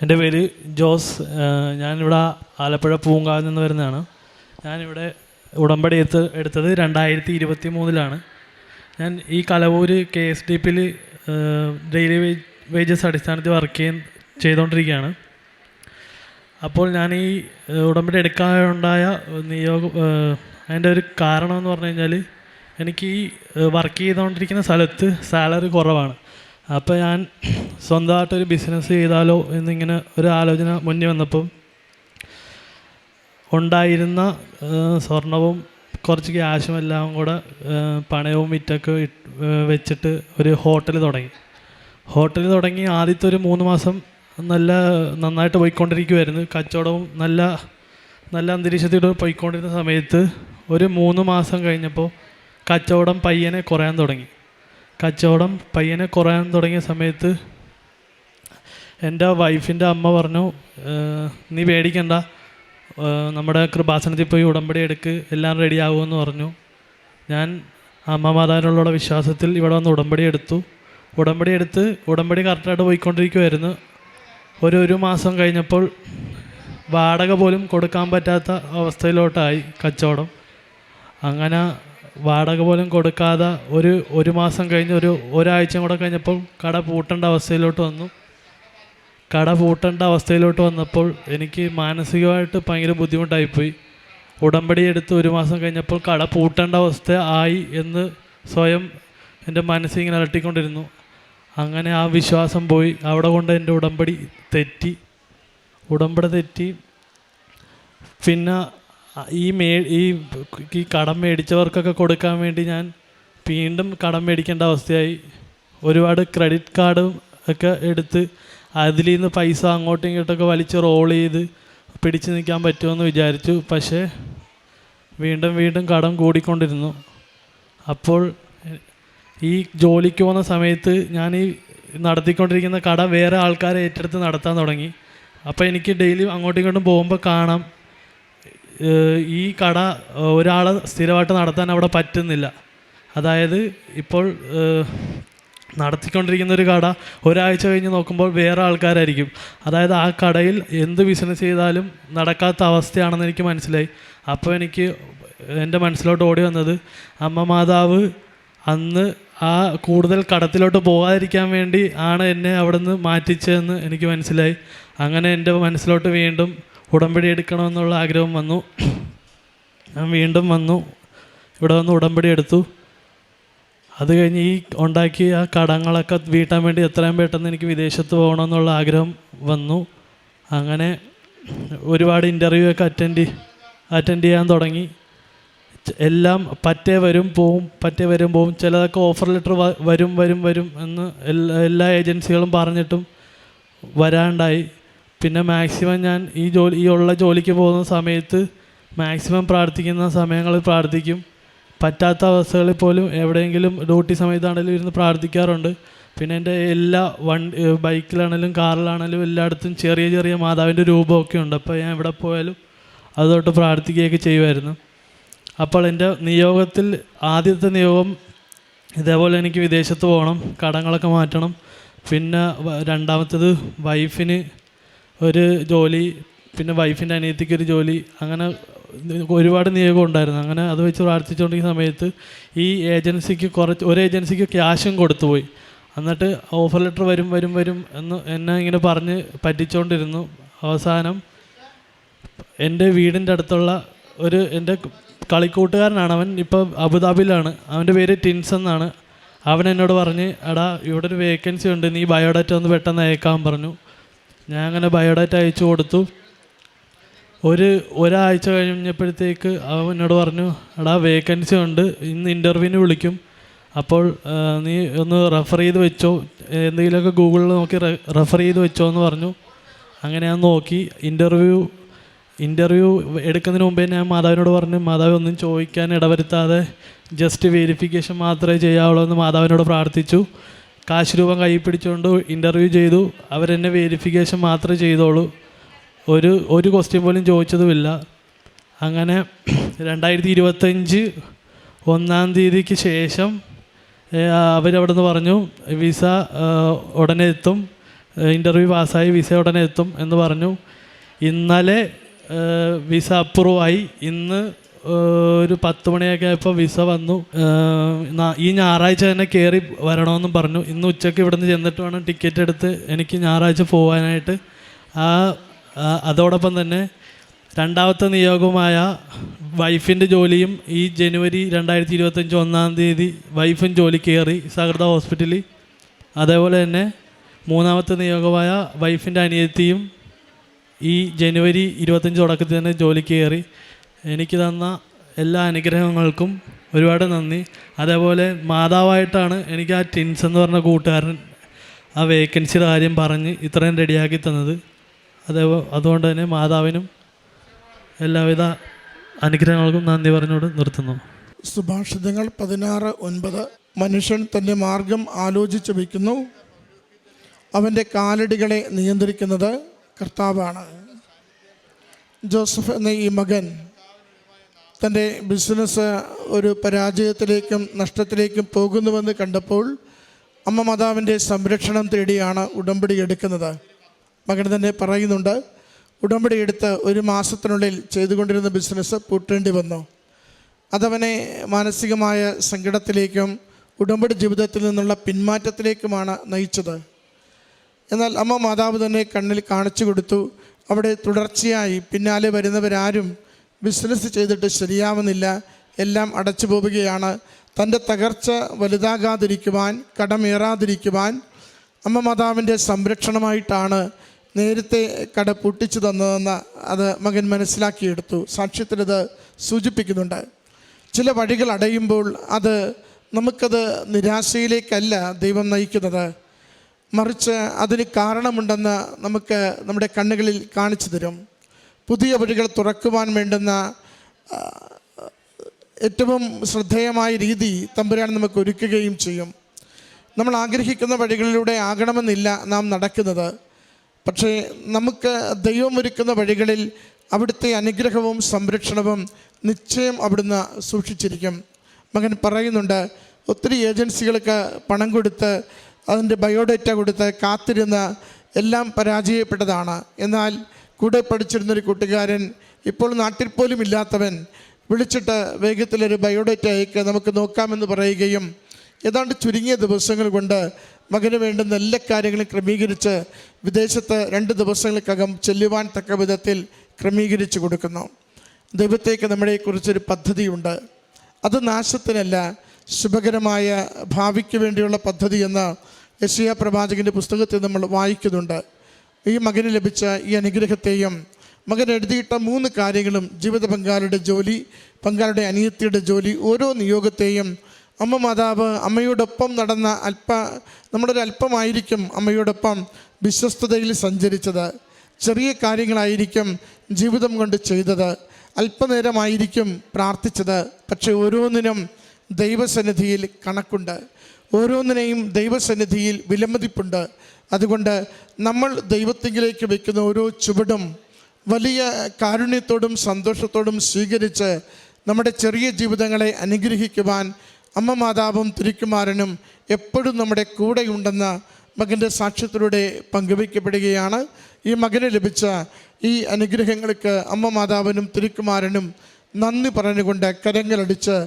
എന്റെ പേര് ജോസ് ഞാനിവിടെ ആലപ്പുഴ പൂങ്കാവിൽ നിന്ന് വരുന്നതാണ്. ഞാനിവിടെ ഉടമ്പടി എടുത്ത് എടുത്തത് രണ്ടായിരത്തി ഇരുപത്തി മൂന്നിലാണ് ഞാൻ ഈ കലവൂര് കെ എസ് ഡി പിയിൽ ഡെയിലി വേജ് വേജസ് അടിസ്ഥാനത്തിൽ വർക്ക് ചെയ്യുന്ന ചെയ്തുകൊണ്ടിരിക്കുകയാണ് അപ്പോൾ ഞാൻ ഈ ഉടമ്പടി എടുക്കാനുണ്ടായ നിയോഗം അതിന്റെ ഒരു കാരണമെന്ന് പറഞ്ഞു കഴിഞ്ഞാൽ എനിക്ക് ഈ വർക്ക് ചെയ്തുകൊണ്ടിരിക്കുന്ന സ്ഥലത്ത് സാലറി കുറവാണ്. അപ്പോൾ ഞാൻ സ്വന്തമായിട്ടൊരു ബിസിനസ് ചെയ്താലോ എന്നിങ്ങനെ ഒരു ആലോചന മുന്നേ വന്നപ്പം ഉണ്ടായിരുന്ന സ്വർണവും കുറച്ച് ക്യാഷും എല്ലാം കൂടെ പണയവും വിറ്റൊക്കെ വെച്ചിട്ട് ഒരു ഹോട്ടൽ തുടങ്ങി. ഹോട്ടൽ തുടങ്ങി ആദ്യത്തെ ഒരു മൂന്ന് മാസം നല്ല നന്നായിട്ട് പോയിക്കൊണ്ടിരിക്കുമായിരുന്നു കച്ചവടവും നല്ല നല്ല അന്തരീക്ഷത്തിലൂടെ പോയിക്കൊണ്ടിരുന്ന സമയത്ത് ഒരു മൂന്ന് മാസം കഴിഞ്ഞപ്പോൾ കച്ചവടം പയ്യനെ കുറയാൻ തുടങ്ങി. കച്ചവടം പയ്യനെ കുറയാൻ തുടങ്ങിയ സമയത്ത് എന്റെ വൈഫിന്റെ അമ്മ പറഞ്ഞു നീ പേടിക്കണ്ട. നമ്മുടെ കൃപാസനത്തിൽ പോയി ഉടമ്പടി എടുക്ക് എല്ലാം റെഡി ആകുമെന്ന് പറഞ്ഞു. ഞാൻ അമ്മ മാതാവിനുള്ള വിശ്വാസത്തിൽ ഇവിടെ വന്ന് ഉടമ്പടി എടുത്തു. ഉടമ്പടി എടുത്ത് ഉടമ്പടി കറക്റ്റായിട്ട് പോയിക്കൊണ്ടിരിക്കുമായിരുന്നു ഒരു ഒരു മാസം കഴിഞ്ഞപ്പോൾ വാടക പോലും കൊടുക്കാൻ പറ്റാത്ത അവസ്ഥയിലോട്ടായി കച്ചവടം. അങ്ങനെ വാടക പോലും കൊടുക്കാതെ ഒരു ഒരു മാസം കഴിഞ്ഞ് ഒരു ഒരാഴ്ച കൂടെ കഴിഞ്ഞപ്പോൾ കട പൂട്ടേണ്ട അവസ്ഥയിലോട്ട് വന്നു. കട പൂട്ടേണ്ട അവസ്ഥയിലോട്ട് വന്നപ്പോൾ എനിക്ക് മാനസികമായിട്ട് ഭയങ്കര ബുദ്ധിമുട്ടായിപ്പോയി. ഉടമ്പടി എടുത്ത് ഒരു മാസം കഴിഞ്ഞപ്പോൾ കട പൂട്ടേണ്ട അവസ്ഥ ആയി എന്ന് സ്വയം എന്റെ മനസ്സിങ്ങനെ അലട്ടിക്കൊണ്ടിരുന്നു. അങ്ങനെ ആ വിശ്വാസം പോയി. അവിടെ കൊണ്ട് എന്റെ ഉടമ്പടി തെറ്റി. ഉടമ്പടി തെറ്റി. പിന്നെ ഈ മേ ഈ കടം മേടിച്ചവർക്കൊക്കെ കൊടുക്കാൻ വേണ്ടി ഞാൻ വീണ്ടും കടം മേടിക്കേണ്ട അവസ്ഥയായി. ഒരുപാട് ക്രെഡിറ്റ് കാർഡും ഒക്കെ എടുത്ത് അതിൽ നിന്ന് പൈസ അങ്ങോട്ടും ഇങ്ങോട്ടൊക്കെ വലിച്ച് റോൾ ചെയ്ത് പിടിച്ചു നിൽക്കാൻ പറ്റുമെന്ന് വിചാരിച്ചു. പക്ഷേ വീണ്ടും വീണ്ടും കടം കൂടിക്കൊണ്ടിരുന്നു. അപ്പോൾ ഈ ജോലിക്ക് പോകുന്ന സമയത്ത് ഞാൻ ഈ നടത്തിക്കൊണ്ടിരിക്കുന്ന കട വേറെ ആൾക്കാരെ ഏറ്റെടുത്ത് നടത്താൻ തുടങ്ങി. അപ്പോൾ എനിക്ക് ഡെയിലി അങ്ങോട്ടും ഇങ്ങോട്ടും പോകുമ്പോൾ കാണാം. ഈ കട ഒരാളെ സ്ഥിരമായിട്ട് നടത്താൻ അവിടെ പറ്റുന്നില്ല. അതായത് ഇപ്പോൾ നടത്തിക്കൊണ്ടിരിക്കുന്ന ഒരു കട ഒരാഴ്ച കഴിഞ്ഞ് നോക്കുമ്പോൾ വേറെ ആൾക്കാരായിരിക്കും. അതായത് ആ കടയിൽ എന്ത് ബിസിനസ് ചെയ്താലും നടക്കാത്ത അവസ്ഥയാണെന്ന് എനിക്ക് മനസ്സിലായി. അപ്പോൾ എനിക്ക് എന്റെ മനസ്സിലോട്ട് ഓടി വന്നത് അമ്മ മാതാവ് അന്ന് ആ കൂടുതൽ കടത്തിലോട്ട് പോകാതിരിക്കാൻ വേണ്ടി ആണ് എന്നെ അവിടെ നിന്ന് മാറ്റിച്ചതെന്ന് എനിക്ക് മനസ്സിലായി. അങ്ങനെ എന്റെ മനസ്സിലോട്ട് വീണ്ടും ഉടമ്പടി എടുക്കണമെന്നുള്ള ആഗ്രഹം വന്നു. ഞാൻ വീണ്ടും വന്നു. ഇവിടെ വന്ന് ഉടമ്പടി എടുത്തു. അത് കഴിഞ്ഞ് ഈ ഉണ്ടാക്കിയ ആ കടങ്ങളൊക്കെ വീട്ടാൻ വേണ്ടി എത്രയും പെട്ടെന്ന് എനിക്ക് വിദേശത്ത് പോകണമെന്നുള്ള ആഗ്രഹം വന്നു. അങ്ങനെ ഒരുപാട് ഇന്റർവ്യൂ ഒക്കെ അറ്റൻഡ് അറ്റൻഡ് ചെയ്യാൻ തുടങ്ങി. എല്ലാം പറ്റേ വരും പോവും പറ്റേ വരും പോവും. ചിലതൊക്കെ ഓഫർ ലെറ്റർ വരും വരും വരും എന്ന് എല്ലാ എല്ലാ ഏജൻസികളും പറഞ്ഞിട്ടും വരാണ്ടായി. പിന്നെ മാക്സിമം ഞാൻ ഈ ജോലി ഈ ഉള്ള ജോലിക്ക് പോകുന്ന സമയത്ത് മാക്സിമം പ്രാർത്ഥിക്കുന്ന സമയങ്ങളിൽ പ്രാർത്ഥിക്കും. പറ്റാത്ത അവസ്ഥകളിൽ പോലും എവിടെയെങ്കിലും ഡ്യൂട്ടി സമയത്താണെങ്കിലും ഇരുന്ന് പ്രാർത്ഥിക്കാറുണ്ട്. പിന്നെ എന്റെ എല്ലാ വണ്ടി ബൈക്കിലാണെങ്കിലും കാറിലാണെങ്കിലും എല്ലായിടത്തും ചെറിയ ചെറിയ മാതാവിന്റെ രൂപമൊക്കെ ഉണ്ട്. അപ്പോൾ ഞാൻ എവിടെ പോയാലും അതോട്ട് പ്രാർത്ഥിക്കുകയൊക്കെ ചെയ്യുമായിരുന്നു. അപ്പോൾ എന്റെ നിയോഗത്തിൽ ആദ്യത്തെ നിയോഗം ഇതേപോലെ എനിക്ക് വിദേശത്ത് പോകണം കടങ്ങളൊക്കെ മാറ്റണം. പിന്നെ രണ്ടാമത്തേത് വൈഫിന് ഒരു ജോലി പിന്നെ വൈഫിന്റെ അനിയത്തിക്ക് ഒരു ജോലി അങ്ങനെ ഒരുപാട് നിയോഗം ഉണ്ടായിരുന്നു. അങ്ങനെ അത് വെച്ച് പ്രാർത്ഥിച്ചുകൊണ്ടിരിക്കുന്ന സമയത്ത് ഈ ഏജൻസിക്ക് കുറച്ച് ഒരു ഏജൻസിക്ക് ക്യാഷും കൊടുത്തുപോയി എന്നിട്ട് ഓഫർ ലെറ്റർ വരും വരും വരും എന്ന് എന്നെ ഇങ്ങനെ പറഞ്ഞ് പറ്റിച്ചുകൊണ്ടിരുന്നു. അവസാനം എന്റെ വീടിന്റെ അടുത്തുള്ള ഒരു എന്റെ കളിക്കൂട്ടുകാരനാണ്. അവൻ ഇപ്പോൾ അബുദാബിയിലാണ്. അവന്റെ പേര് ടിൻസ് എന്നാണ്. അവൻ എന്നോട് പറഞ്ഞ് എടാ ഇവിടെ ഒരു വേക്കൻസി ഉണ്ട്. നീ ബയോഡാറ്റ ഒന്ന് പെട്ടെന്ന് അയക്കാൻ പറഞ്ഞു. ഞാൻ അങ്ങനെ ബയോഡാറ്റ അയച്ചു കൊടുത്തു. ഒരു ഒരാഴ്ച കഴിഞ്ഞപ്പോഴത്തേക്ക് അവൻ എന്നോട് പറഞ്ഞു എടാ വേക്കൻസി ഉണ്ട് ഇന്ന് ഇന്റർവ്യൂവിന് വിളിക്കും. അപ്പോൾ നീ ഒന്ന് റെഫർ ചെയ്ത് വെച്ചോ. എന്തെങ്കിലുമൊക്കെ ഗൂഗിളിൽ നോക്കി റെഫർ ചെയ്ത് വെച്ചോ എന്ന് പറഞ്ഞു. അങ്ങനെ ഞാൻ നോക്കി. ഇന്റർവ്യൂ ഇന്റർവ്യൂ എടുക്കുന്നതിന് മുമ്പേ ഞാൻ മാതാവിനോട് പറഞ്ഞു മാതാവ് ഒന്നും ചോദിക്കാൻ ഇടവരുത്താതെ ജസ്റ്റ് വെരിഫിക്കേഷൻ മാത്രമേ ചെയ്യാവുള്ളൂ എന്ന് മാതാവിനോട് പ്രാർത്ഥിച്ചു. കാശ് രൂപം കൈ പിടിച്ചുകൊണ്ട് ഇന്റർവ്യൂ ചെയ്തു. അവരെന്നെ വെരിഫിക്കേഷൻ മാത്രമേ ചെയ്തോളൂ. ഒരു ഒരു ക്വസ്റ്റ്യൻ പോലും ചോദിച്ചതുമില്ല. അങ്ങനെ രണ്ടായിരത്തി ഇരുപത്തഞ്ച് ഒന്നാം തീയതിക്ക് ശേഷം അവരവിടെ നിന്ന് പറഞ്ഞു വിസ ഉടനെ എത്തും. ഇന്റർവ്യൂ പാസ്സായി വിസ ഉടനെ എത്തും എന്ന് പറഞ്ഞു. ഇന്നലെ വിസ അപ്രൂവായി ഇന്ന് ഒരു പത്ത് മണിയൊക്കെ ആയപ്പോൾ വിസ വന്നു. ഈ ഞായറാഴ്ച തന്നെ കയറി വരണമെന്നും പറഞ്ഞു. ഇന്ന് ഉച്ചയ്ക്ക് ഇവിടുന്ന് ചെന്നിട്ട് വേണം ടിക്കറ്റ് എടുത്ത് എനിക്ക് ഞായറാഴ്ച പോകാനായിട്ട് ആ അതോടൊപ്പം തന്നെ രണ്ടാമത്തെ നിയോഗമായ വൈഫിന്റെ ജോലിയും ഈ ജനുവരി രണ്ടായിരത്തി ഇരുപത്തഞ്ച് ഒന്നാം തീയതി വൈഫും ജോലി കയറി സഹൃദ ഹോസ്പിറ്റലിൽ. അതേപോലെ തന്നെ മൂന്നാമത്തെ നിയോഗമായ വൈഫിന്റെ അനിയത്തിയും ഈ ജനുവരി ഇരുപത്തഞ്ച് തുടക്കത്തിൽ തന്നെ ജോലിക്ക് കയറി. എനിക്ക് തന്ന എല്ലാ അനുഗ്രഹങ്ങൾക്കും ഒരുപാട് നന്ദി. അതേപോലെ മാതാവായിട്ടാണ് എനിക്ക് ആ ടിൻസ് എന്ന് പറഞ്ഞ കൂട്ടുകാരൻ ആ വേക്കൻസിയുടെ കാര്യം പറഞ്ഞ് ഇത്രയും റെഡിയാക്കി തന്നത്. അതേ അതുകൊണ്ട് തന്നെ മാതാവിനും എല്ലാവിധ അനുഗ്രഹങ്ങൾക്കും നന്ദി പറഞ്ഞുകൊണ്ട് നിർത്തുന്നു. സുഭാഷിതങ്ങൾ പതിനാറ് ഒൻപത്. മനുഷ്യൻ തന്റെ മാർഗം ആലോചിച്ച് വയ്ക്കുന്നു. അവന്റെ കാലടികളെ നിയന്ത്രിക്കുന്നത് കർത്താവാണ്. ജോസഫ് എന്ന ഈ മകൻ തന്റെ ബിസിനസ് ഒരു പരാജയത്തിലേക്കും നഷ്ടത്തിലേക്കും പോകുന്നുവെന്ന് കണ്ടപ്പോൾ അമ്മ മാതാവിന്റെ സംരക്ഷണം തേടിയാണ് ഉടമ്പടി എടുക്കുന്നത്. മകൻ തന്നെ പറയുന്നുണ്ട് ഉടമ്പടി എടുത്ത് ഒരു മാസത്തിനുള്ളിൽ ചെയ്തുകൊണ്ടിരുന്ന ബിസിനസ് പൂട്ടേണ്ടി വന്നു. അതവനെ മാനസികമായ സങ്കടത്തിലേക്കും ഉടമ്പടി ജീവിതത്തിൽ നിന്നുള്ള പിന്മാറ്റത്തിലേക്കുമാണ് നയിച്ചത്. എന്നാൽ അമ്മ മാതാവ് തന്നെ കണ്ണിൽ കാണിച്ചു കൊടുത്തു. അവിടെ തുടർച്ചയായി പിന്നാലെ വരുന്നവരാരും ബിസിനസ് ചെയ്തിട്ട് ശരിയാവുന്നില്ല എല്ലാം അടച്ചു പോവുകയാണ്. തന്റെ തകർച്ച വലുതാകാതിരിക്കുവാൻ കടമേറാതിരിക്കുവാൻ അമ്മ മാതാവിന്റെ സംരക്ഷണമായിട്ടാണ് നേരത്തെ കട പൊട്ടിച്ചു തന്നതെന്ന് അത് മകൻ മനസ്സിലാക്കിയെടുത്തു. സാക്ഷ്യത്തിലത് സൂചിപ്പിക്കുന്നുണ്ട്. ചില വഴികൾ അടയുമ്പോൾ അത് നമുക്കത് നിരാശയിലേക്കല്ല ദൈവം നയിക്കുന്നത്. മറിച്ച് അതിന് കാരണമുണ്ടെന്ന് നമുക്ക് നമ്മുടെ കണ്ണുകളിൽ കാണിച്ചു തരും. പുതിയ വഴികൾ തുറക്കുവാൻ വേണ്ടുന്ന ഏറ്റവും ശ്രദ്ധേയമായ രീതി തമ്പുരാൻ നമുക്ക് ഒരുക്കുകയും ചെയ്യും. നമ്മൾ ആഗ്രഹിക്കുന്ന വഴികളിലൂടെ ആകണമെന്നില്ല നാം നടക്കുന്നത്. പക്ഷേ നമുക്ക് ദൈവം ഒരുക്കുന്ന വഴികളിൽ അവിടുത്തെ അനുഗ്രഹവും സംരക്ഷണവും നിശ്ചയം അവിടുന്ന് സൂക്ഷിച്ചിരിക്കും. മകൻ പറയുന്നുണ്ട് ഒത്തിരി ഏജൻസികൾക്ക് പണം കൊടുത്ത് അതിന്റെ ബയോഡേറ്റ കൊടുത്ത് കാത്തിരുന്ന് എല്ലാം പരാജയപ്പെട്ടതാണ്. എന്നാൽ കൂടെ പഠിച്ചിരുന്നൊരു കൂട്ടുകാരൻ ഇപ്പോൾ നാട്ടിൽ പോലും ഇല്ലാത്തവൻ വിളിച്ചിട്ട് വേഗത്തിലൊരു ബയോഡേറ്റ അയക്കുക നമുക്ക് നോക്കാമെന്ന് പറയുകയും ഏതാണ്ട് ചുരുങ്ങിയ ദിവസങ്ങൾ കൊണ്ട് മകന് വേണ്ടുന്ന എല്ലാ കാര്യങ്ങളും ക്രമീകരിച്ച് വിദേശത്ത് രണ്ട് ദിവസങ്ങൾക്കകം ചെല്ലുവാൻ തക്ക വിധത്തിൽ ക്രമീകരിച്ചു കൊടുക്കുന്നു. ദൈവത്തേക്ക് നമ്മളെക്കുറിച്ചൊരു പദ്ധതിയുണ്ട്. അത് നാശത്തിനല്ല ശുഭകരമായ ഭാവിക്ക് വേണ്ടിയുള്ള പദ്ധതി എന്ന് യശിയ പ്രവാചകന്റെ പുസ്തകത്തിൽ നമ്മൾ വായിക്കുന്നുണ്ട്. ഈ മകന് ലഭിച്ച ഈ അനുഗ്രഹത്തെയും മകൻ എഴുതിയിട്ട മൂന്ന് കാര്യങ്ങളും ജീവിത പങ്കാളിയുടെ ജോലി പങ്കാളിയുടെ അനിയത്തിയുടെ ജോലി ഓരോ നിയോഗത്തെയും അമ്മ മാതാവ് അമ്മയോടൊപ്പം നടന്ന അല്പ നമ്മുടെ ഒരു അല്പമായിരിക്കും അമ്മയോടൊപ്പം വിശ്വസ്തതയിൽ സഞ്ചരിച്ചത്. ചെറിയ കാര്യങ്ങളായിരിക്കും ജീവിതം കൊണ്ട് ചെയ്തത്. അല്പനേരമായിരിക്കും പ്രാർത്ഥിച്ചത്. പക്ഷേ ഓരോന്നിനും ദൈവസന്നിധിയിൽ കണക്കുണ്ട്. ഓരോന്നിനെയും ദൈവസന്നിധിയിൽ വിലമതിപ്പുണ്ട്. അതുകൊണ്ട് നമ്മൾ ദൈവത്തിങ്കിലേക്ക് വയ്ക്കുന്ന ഓരോ ചുവടും വലിയ കാരുണ്യത്തോടും സന്തോഷത്തോടും സ്വീകരിച്ച് നമ്മുടെ ചെറിയ ജീവിതങ്ങളെ അനുഗ്രഹിക്കുവാൻ അമ്മ മാതാവും തിരുക്കുമാരനും എപ്പോഴും നമ്മുടെ കൂടെയുണ്ടെന്ന മകന്റെ സാക്ഷ്യത്തിലൂടെ പങ്കുവയ്ക്കപ്പെടുകയാണ്. ഈ മകന് ലഭിച്ച ഈ അനുഗ്രഹങ്ങൾക്ക് അമ്മ മാതാവിനും തിരുക്കുമാരനും നന്ദി പറഞ്ഞുകൊണ്ട് കരങ്ങളടിച്ച്